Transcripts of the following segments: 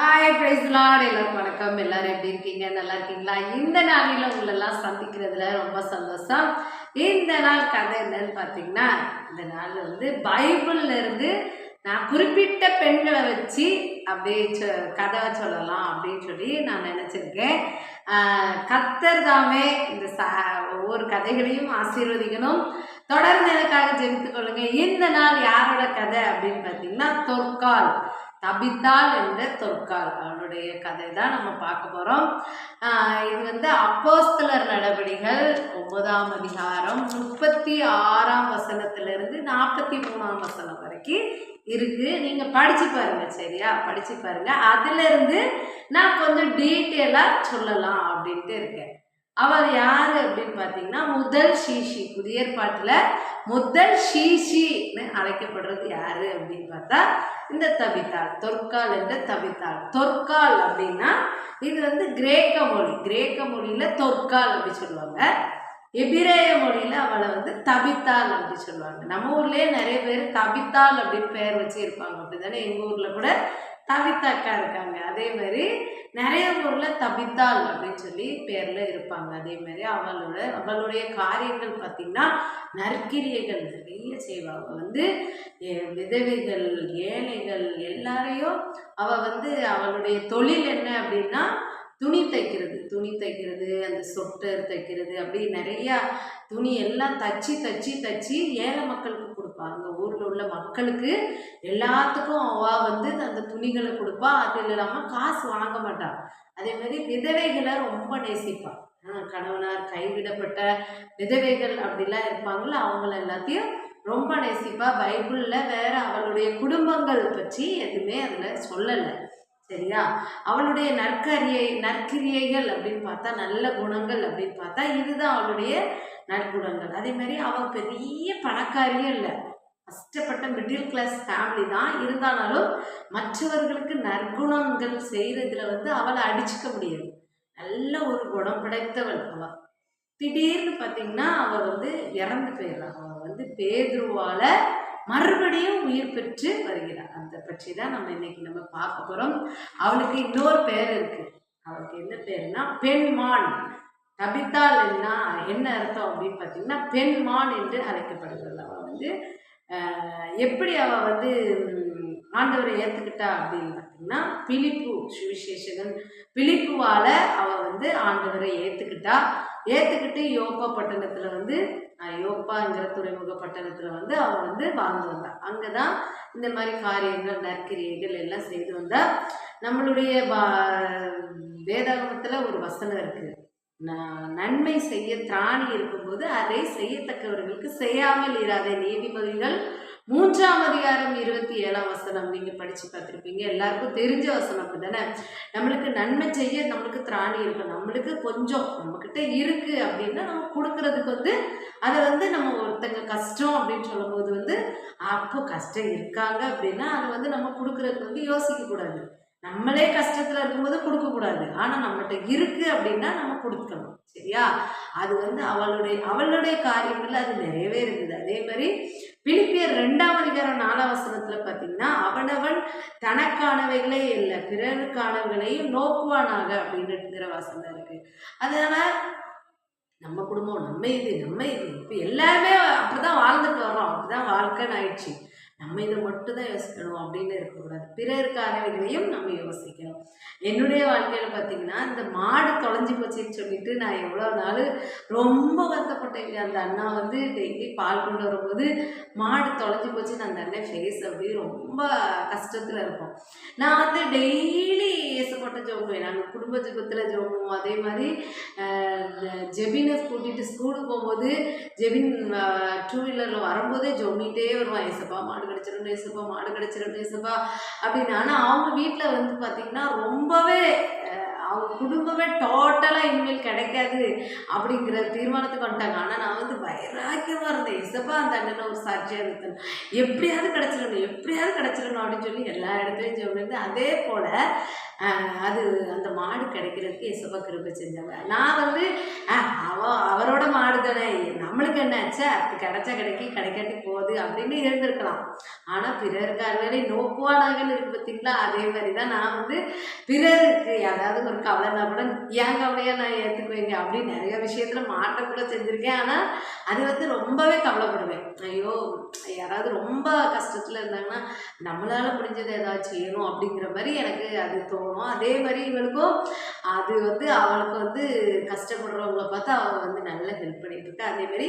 Hi price Lord எல்லாரும் வணக்கம். எல்லாரும் எப்படி இருக்கீங்க? நல்லா இருக்கீங்களா? இந்த நாளில் உங்களெல்லாம் சந்திக்கிறதுல ரொம்ப சந்தோஷம். இந்த நாள் கதை என்னன்னு பார்த்தீங்கன்னா இந்த நாள் வந்து பைபிள்லேருந்து நான் குறிப்பிட்ட பெண்களை வச்சு அப்படியே சொ- கதை சொல்லலாம் அப்படின்னு சொல்லி நான் நினச்சிருக்கேன். கத்தர் தாமே இந்த ச ஒவ்வொரு கதைகளையும் ஆசீர்வதிக்கணும். தொடர்ந்து எனக்காக ஜெபித்துக் கொள்ளுங்க. இந்த நாள் யாரோட கதை அப்படின்னு பார்த்தீங்கன்னா தொற்கால். தபித்தாள் என்ற தொற்கால் அவனுடைய கதை தான் நம்ம பார்க்க போகிறோம் இது வந்து அப்போஸ்தலர் நடவடிகள் ஒன்பதாம் அதிகாரம் முப்பத்தி ஆறாம் வசனத்திலிருந்து நாற்பத்தி மூணாம் வசனம் வரைக்கும் இருக்கு. நீங்க படிச்சு பாருங்க சரியா? படிச்சு பாருங்க. அதுல இருந்து நான் கொஞ்சம் டீட்டெயிலா சொல்லலாம் அப்படின்ட்டு இருக்கேன். அவர் யார் அப்படின்னு பார்த்தீங்கன்னா முதல் ஷீஷி. புதிய ஏற்பாட்டில் முதல் ஷீஷின்னு அழைக்கப்படுறது யார் அப்படின்னு பார்த்தா இந்த தவித்தாள். தொற்கால் என்ற தவித்தாள். தொற்கால் அப்படின்னா இது வந்து கிரேக்க மொழி. கிரேக்க மொழியில் தொற்கால் அப்படி சொல்லுவாங்க. எபிரேய மொழியில் அவளை வந்து தபித்தாள் அப்படி சொல்லுவாங்க. நம்ம ஊர்லேயே நிறைய பேர் தபித்தாள் அப்படின்னு பெயர் வச்சு இருப்பாங்க அப்படிதானே எங்கள் ஊரில் கூட தபித்தாக்கா இருக்காங்க. அதே மாதிரி நிறைய ஊரில் தபித்தாள் அப்படின்னு சொல்லி பேரில் இருப்பாங்க. அதே மாதிரி அவளோட அவளுடைய காரியங்கள் பார்த்தீங்கன்னா நற்கிரியைகள் நிறைய செய்வாங்க. வந்து விதவைகள் ஏழைகள் எல்லாரையும் அவள் வந்து அவளுடைய தொழில் என்ன அப்படின்னா துணி தைக்கிறது. துணி தைக்கிறது அந்த சொட்டர் தைக்கிறது அப்படி நிறையா துணி எல்லாம் தச்சு தச்சு தச்சு ஏழை மக்களுக்கு கொடுப்பாங்க ஊரில் உள்ள மக்களுக்கு எல்லாத்துக்கும் அவள் வந்து அந்த துணிகளை கொடுப்பா. அது இல்லாமல் காசு வாங்க மாட்டா. அதே மாதிரி விதவைகளை ரொம்ப நேசிப்பா. கணவனார் கைவிடப்பட்ட விதவைகள் அப்படிலாம் இருப்பாங்கள அவங்கள எல்லாத்தையும் ரொம்ப நேசிப்பா. பைபிளில் வேற அவளுடைய குடும்பங்கள் பற்றி எதுவுமே அதில் சொல்லலை. சரியா? அவளுடைய நற்கரியை நற்கிரியைகள் அப்படின்னு பார்த்தா நல்ல குணங்கள் அப்படின்னு பார்த்தா இதுதான் அவளுடைய நற்குணங்கள். அதே மாதிரி அவள் பெரிய பணக்காரியும் இல்லை. கஷ்டப்பட்ட மிடில் கிளாஸ் ஃபேமிலி தான். இருந்தாலும் மற்றவர்களுக்கு நற்குணங்கள் செய்கிறதுல வந்து அவளை அடிச்சுக்க முடியாது. நல்ல ஒரு குணம் படைத்தவள் அவள் திடீர்னு பார்த்தீங்கன்னா அவள் வந்து இறந்து போயிடலாம் அவள் வந்து பேதுருவால மறுபடியும் உயிர் பெற்று வருகிறாள் அந்த பற்றி தான் நம்ம இன்னைக்கு நம்ம பார்க்க போகிறோம் அவளுக்கு இன்னொரு பேர் இருக்கு. அவளுக்கு என்ன பேருனா பெண்மான். தபித்தாள் என்ன என்ன அர்த்தம் அப்படின்னு பார்த்தீங்கன்னா பெண்மான் என்று அழைக்கப்படுகிறது. அவள் வந்து எப்படி அவள் வந்து ஆண்டவரை ஏற்றுக்கிட்டா அப்படின்னு பார்த்தீங்கன்னா பிலிப்பு சுவிசேஷகன் பிலிப்புவால அவள் வந்து ஆண்டவரை ஏற்றுக்கிட்டா ஏற்றுக்கிட்டு யோப்பா பட்டணத்தில் வந்து யோப்பாங்கிற துறைமுக பட்டணத்தில் வந்து அவள் வந்து வாழ்ந்து வந்தா. அங்கே தான் இந்த மாதிரி காரியங்கள் நற்கிரியைகள் எல்லாம் செய்து வந்தா. நம்மளுடைய பா- வேதாகமத்தில் ஒரு வசனம் இருக்குது நன்மை செய்ய திராணி இருக்கும்போது அதை செய்யத்தக்கவர்களுக்கு செய்யாமல் இராதே. நீதிபதிகள் மூன்றாம் அதிகாரம் இருபத்தி ஏழாம் வசனம் நீங்க படிச்சு பார்த்துருப்பீங்க. எல்லாருக்கும் தெரிஞ்ச வசனம் அப்படிதானே? நம்மளுக்கு நன்மை செய்ய நம்மளுக்கு திராணி இருக்கும் நம்மளுக்கு கொஞ்சம் நம்மக்கிட்ட இருக்கு அப்படின்னா நம்ம கொடுக்கறதுக்கு வந்து அதை வந்து நம்ம ஒருத்தங்க கஷ்டம் அப்படின்னு சொல்லும்போது வந்து அப்போ கஷ்டம் இருக்காங்க அப்படின்னா அதை வந்து நம்ம கொடுக்கறதுக்கு வந்து யோசிக்க கூடாது நம்மளே கஷ்டத்துல இருக்கும்போது கொடுக்க கூடாது ஆனா நம்மகிட்ட இருக்கு அப்படின்னா நம்ம கொடுக்கணும் சரியா? அது வந்து அவளுடைய அவளுடைய காரியங்கள்ல அது நிறையவே இருக்குது. அதே மாதிரி பிலிப்பியர் ரெண்டாம் அதிகாரம் நாலாம் வசனத்துல பாத்தீங்கன்னா அவனவன் தனக்கானவைகளே இல்லை பிறருக்கானவர்களையும் நோக்குவானாக அப்படின்னுங்கிற வசனம் இருக்கு. அதனால நம்ம குடும்பம் நம்ம இது நம்ம இது. இப்போ எல்லாருமே அப்படிதான் வாழ்ந்துட்டு வர்றோம். அப்படிதான் வாழ்க்கைன்னு ஆயிடுச்சு. நம்ம இதை மட்டும் தான் யோசிக்கணும் அப்படின்னு இருக்கக்கூடாது. பிறருக்கானவைகளையும் நம்ம யோசிக்கணும். என்னுடைய வாழ்க்கையில் பார்த்தீங்கன்னா இந்த மாடு தொலைஞ்சி போச்சுன்னு சொல்லிட்டு நான் எவ்வளோ நாள் ரொம்ப வருத்தப்பட்டேங்க அந்த அண்ணா வந்து டெய்லி பால் கொண்டு வரும்போது மாடு தொலைஞ்சி போச்சுன்னு அந்த அண்ணன் ஃபேஸ் அப்படியே ரொம்ப கஷ்டத்தில் இருக்கும் நான் வந்து டெய்லி ஏசப்பட்ட ஜோம்புவேன் நாங்கள் குடும்ப ஜபத்தில் ஜோம்புவோம் அதே மாதிரி ஜெபினை கூட்டிகிட்டு ஸ்கூலுக்கு போகும்போது ஜெபின் டூ வீலரில் வரும்போதே ஜொம்மிட்டே வருவான் ஏசப்பா. மாடு கிடச்சிரும் ஏசப்பா மாடு கிடச்சிரும் ஏசப்பா அப்படின்னு. ஆனால் அவங்க வீட்டில் வந்து பார்த்திங்கன்னா ரொம்பவே அவங்க குடும்பமே டோட்டலாக இனிமேல் கிடைக்காது அப்படிங்கிற தீர்மானத்துக்கு வந்துட்டாங்க. ஆனால் நான் வந்து வைராக்கியமாக இருந்தேன். இசப்பா அந்த அண்ணனை ஒரு சாட்சியாக இருந்தேன் எப்படியாவது கிடச்சிடணும் எப்படியாவது கிடச்சிடணும் அப்படின்னு சொல்லி எல்லா இடத்துலையும் சொல்லிருந்து அதே போல் அது அந்த மாடு கிடைக்கிறதுக்கு இசப்பா கிருப்பை செஞ்சாங்க நான் வந்து அவ அவரோட மாடு தானே. நம்மளுக்கு என்னாச்சு அது கிடைச்சா கிடைக்கி கிடைக்காட்டி போகுது அப்படின்னு இருந்திருக்கலாம். ஆனால் பிறருக்கு அறுவரை நோக்குவானாகன்னு இருக்கு பார்த்தீங்களா அதே மாதிரி தான் நான் வந்து பிறருக்கு யாராவது ஒரு கவலைனா கூட என் கவலையை நான் ஏற்றுக்குவேங்க அப்படின்னு நிறைய விஷயத்தில் மாற்றம் கூட செஞ்சுருக்கேன். ஆனால் அது வந்து ரொம்பவே கவலைப்படுவேன். ஐயோ யாராவது ரொம்ப கஷ்டத்தில் இருந்தாங்கன்னா நம்மளால் முடிஞ்சதை ஏதாவது செய்யணும் அப்படிங்கிற மாதிரி எனக்கு அது தோணும். அதே மாதிரி இவளுக்கும் அது வந்து அவளுக்கு வந்து கஷ்டப்படுறவங்கள பார்த்து அவள் வந்து நல்லா ஹெல்ப் பண்ணிட்டு இருக்கா. அதே மாதிரி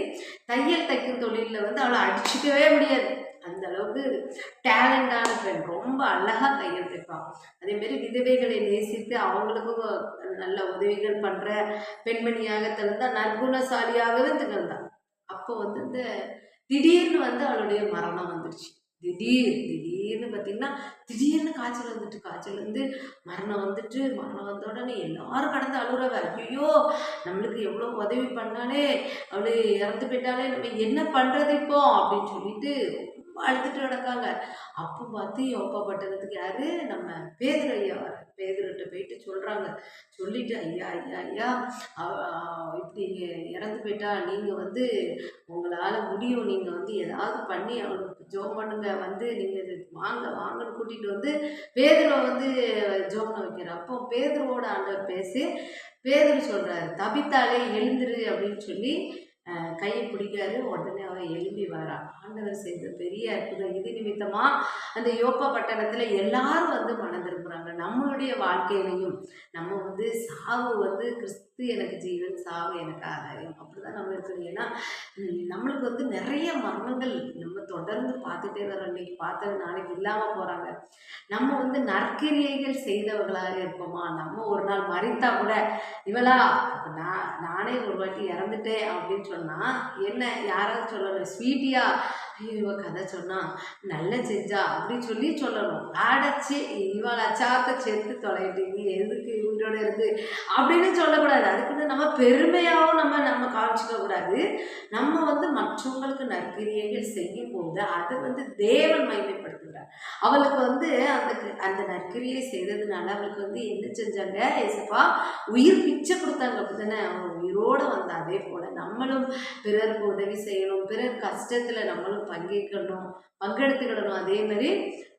தையல் தைக்கும் தொழிலில் வந்து அவளை அடிச்சுக்கவே முடியாது. அந்த அளவுக்கு டேலண்டான பெண் ரொம்ப அழகாக தையல் தைப்பாள் அதே மாதிரி விதவைகளை நேசித்து அவங்களுக்கும் நல்ல உதவிகள் பண்ணுற பெண்மணியாக திறந்தால் நற்குணசாலியாகவே திகழ்ந்தாள் அப்போ வந்து இந்த திடீர்னு வந்து அவளுடைய மரணம் வந்துடுச்சு திடீர் திடீர்னு பார்த்தீங்கன்னா திடீர்னு காய்ச்சல் வந்துட்டு காய்ச்சல் வந்து மரணம் வந்துட்டு மரணம் வந்த உடனே எல்லாரும் கடந்து அழுகுறவ ஐயோ நம்மளுக்கு எவ்வளோ உதவி பண்ணாலே அவளு இறந்து போயிட்டாலே நம்ம என்ன பண்ணுறது இப்போ? அப்படின்னு சொல்லிட்டு அழுதுட்டு நடக்காங்க. அப்போ பார்த்து யோப்பா பட்டணத்துக்கு யாரு? நம்ம பேதர் ஐயா வர. பேதுருட்ட போயிட்டு சொல்கிறாங்க சொல்லிட்டு ஐயா ஐயா ஐயா இப்படி இறந்து போயிட்டா. நீங்கள் வந்து உங்களால் முடியும். நீங்கள் வந்து ஏதாவது பண்ணி அவங்களுக்கு ஜோ பண்ணுங்க. வந்து நீங்கள் வாங்க வாங்கன்னு கூட்டிகிட்டு வந்து பேதரை வந்து ஜோம் பண்ண வைக்கிற அப்போ பேதுருவோட ஆண்டவர் பேசி பேதர் சொல்கிறாரு தபித்தாலே எழுந்துரு அப்படின்னு சொல்லி கையை பிடிக்காரு உடனே அவ எழும்பி வரா. ஆண்டவர் செய்த பெரிய அற்புதம் இது நிமித்தமா அந்த யோப்பா பட்டணத்துல எல்லாரும் வந்து மணந்திருக்கிறாங்க. நம்மளுடைய வாழ்க்கையிலையும் நம்ம வந்து சாவு வந்து கிறிஸ்து இது எனக்கு ஜீவன் சாவு எனக்கு ஆதாயம். அப்படிதான் நம்ம இருக்கணும். ஏன்னா நம்மளுக்கு வந்து நிறைய மரணங்கள் நம்ம தொடர்ந்து பார்த்துட்டே வரோம் இன்னைக்கு பார்த்தது நாளைக்கு இல்லாமல் போகிறாங்க நம்ம வந்து நற்கிரியைகள் செய்தவர்களாக இருப்போமா நம்ம ஒரு நாள் மறித்தா கூட இவளா நான் நானே ஒரு வாட்டி இறந்துட்டேன் அப்படின்னு சொன்னால் என்ன யாராவது சொல்லணும் ஸ்வீட்டியா ஐயோ கதை சொன்னா நல்ல செஞ்சா அப்படின்னு சொல்லி சொல்லணும். அடைச்சி இவளை அச்சாத்த சேர்த்து தொலைட்டீங்க எதுக்கு உயிரோட இருந்து? அப்படின்னு சொல்லக்கூடாது. அதுக்குன்னு நம்ம பெருமையாகவும் நம்ம நம்ம காமிச்சிக்க கூடாது. நம்ம வந்து மற்றவங்களுக்கு நற்கிரியைகள் செய்யும் போது அது வந்து தேவன் மகிமைப்படுத்துகிறார். அவளுக்கு வந்து அந்த அந்த நற்கிரியை செய்ததுனால அவளுக்கு வந்து என்ன செஞ்சாங்க? ஏசப்பா உயிர் பிச்சை கொடுத்தாங்க. அப்படித்தானே அவங்க உயிரோடு வந்த அதே போல் நம்மளும் பிறருக்கு உதவி செய்யணும். பிறர் கஷ்டத்தில் நம்மளும் பங்கேற்கணும் பங்கெடுத்துக்கிடணும். அதே மாதிரி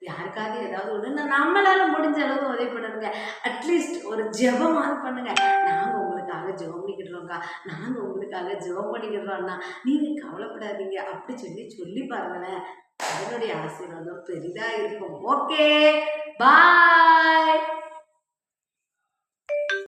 யாருக்காவது ஏதாவது ஒன்று நம்மளால முடிஞ்ச அளவு உதவி பண்ணணுங்க. அட்லீஸ்ட் ஒரு ஜெபமாவது பண்ணுங்க. நாங்கள் உங்களுக்காக ஜெபம் பண்ணிக்கிடுறோங்க்கா நாங்கள் உங்களுக்காக ஜெபம் பண்ணிக்கிடுறோம்னா நீங்கள் கவலைப்படாதீங்க. அப்படி சொல்லி சொல்லி பாருங்களேன். அதனுடைய ஆசீர்வாதம் பெரிதாக இருக்கும். Okay bye